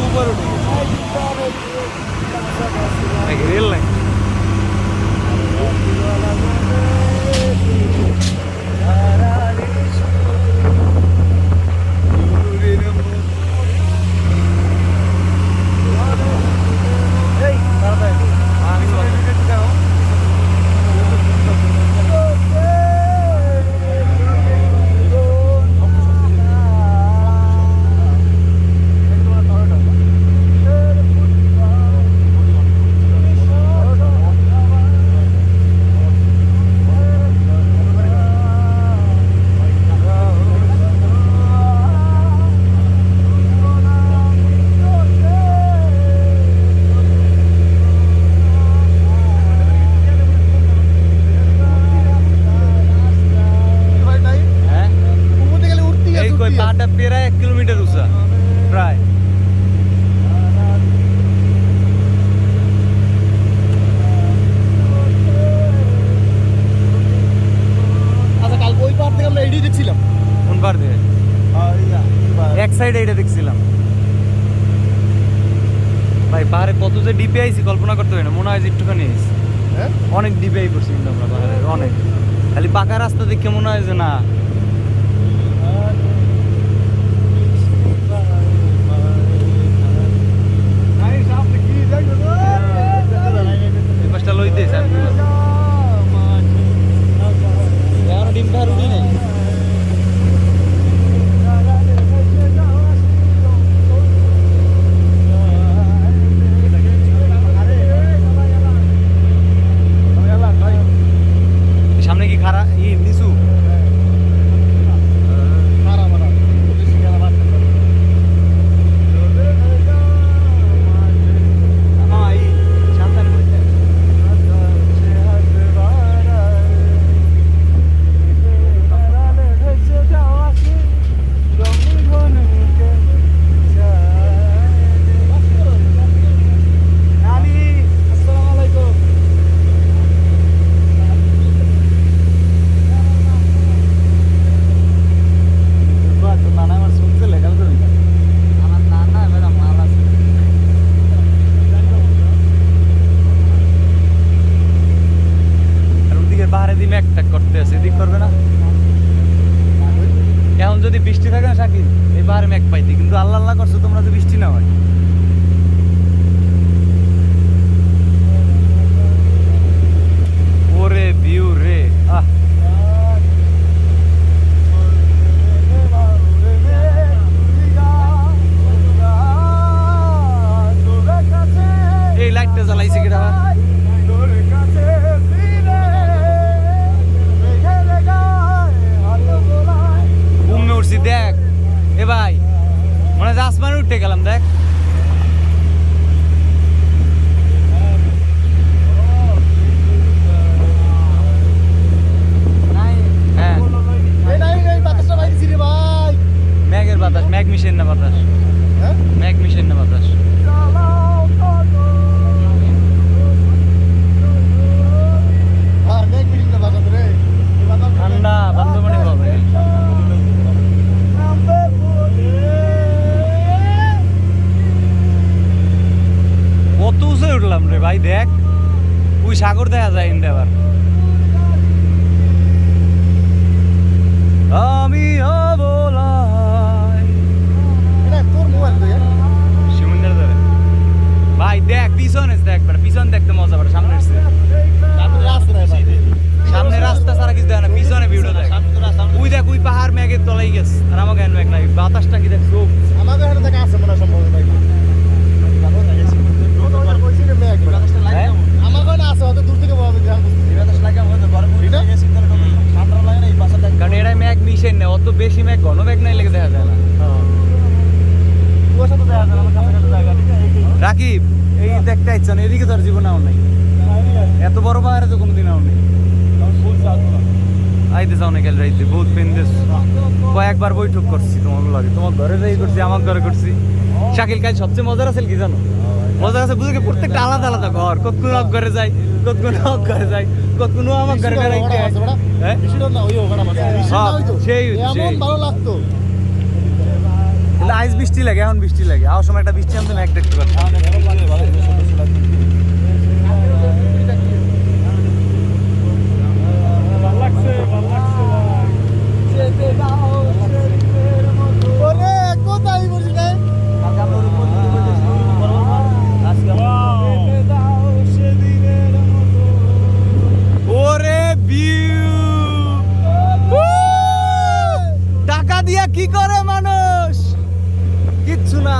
ऊपर ग्रिल नहीं हरा ডিপে আইছি কল্পনা করতে পারি না। মনে হয় যে একটুখানি হ্যাঁ? অনেক ডিপে আই করছি কিন্তু আমরা পাহাড়ের অনেক। খালি পাকা রাস্তা দেখে মনে হয় যে না এই পাশটা লইতেছে আমি এখনও ডিম খাওয়ার উঠি নাই সামনে কি খারা ই নিচু হ্যাঁ এই সাবধানে বলতে নানি আসসালামু আলাইকুম নানা আমার শুনছে লেখাল করি আমার নানা এবার মাল আছে আর ওদিকে পাহাড়ে দিমে একটা করতে আছে এদিক করবে না এখন যদি বৃষ্টি থাকে না শাকিল এই পাহাড়ে মেঘ পাইতে কিন্তু আল্লাহ আল্লাহ করছ তোমরা যে বৃষ্টি না হয় ওরে ভিউ রে আহ এই লাইটটা জ্বালাইছে কিরা ঘুমে উঠছি দেখ এ ভাই মনে হয় আসমানে উঠে গেলাম দেখ হ্যাঁ ম্যাগের বাতাস ম্যাগ মিশন না বাতাস? ম্যাগ মিশন না বাতাস? ঠান্ডা বান্দরবানে হবে কত উঁচে উঠলাম রে ভাই দেখ। ওই সাগর দেখা যায় আবার। আমি অবলাই তলাই গেছে। আর আমাকে ম্যাগ নাই বাতাসটা কি দেখ চোখ আমাদের এখানে থেকে আছে মনে হয় সম্ভব ভাই। হ্যাঁ? কারণ ম্যাগ মিশেন না অত বেশি ম্যাগ ঘন ম্যাগ নাই লেগে দেখা যায় না। রাকিব এই দেখতে ইচ্ছা এদিকে তোর জীবন আও নাই। এত বড় পাহাড়ে তো কোনোদিন আও নেই। আইতে যাও না গেল রাইতে বহুত পেন্দেস কয়েকবার বৈঠক করছি তোমার লাগে তোমার ঘরে যাই করছি আমার ঘরে করছি। শাকিল কাজ সবচেয়ে মজার আছে কি জানো? মজার আছে বুঝে কি প্রত্যেকটা আলাদা আলাদা ঘর কতক্ষণ এক ঘরে যাই কতক্ষণ এক ঘরে যাই কতক্ষণ আমার ঘরে বেড়াইতে হয়। হ্যাঁ হ্যাঁ, সেই ভালো লাগতো। আইস বৃষ্টি লাগে এখন বৃষ্টি লাগে। আওয়ার সময় একটা বৃষ্টি আনতো না একটা কি করে মানুষ? কিচ্ছু না।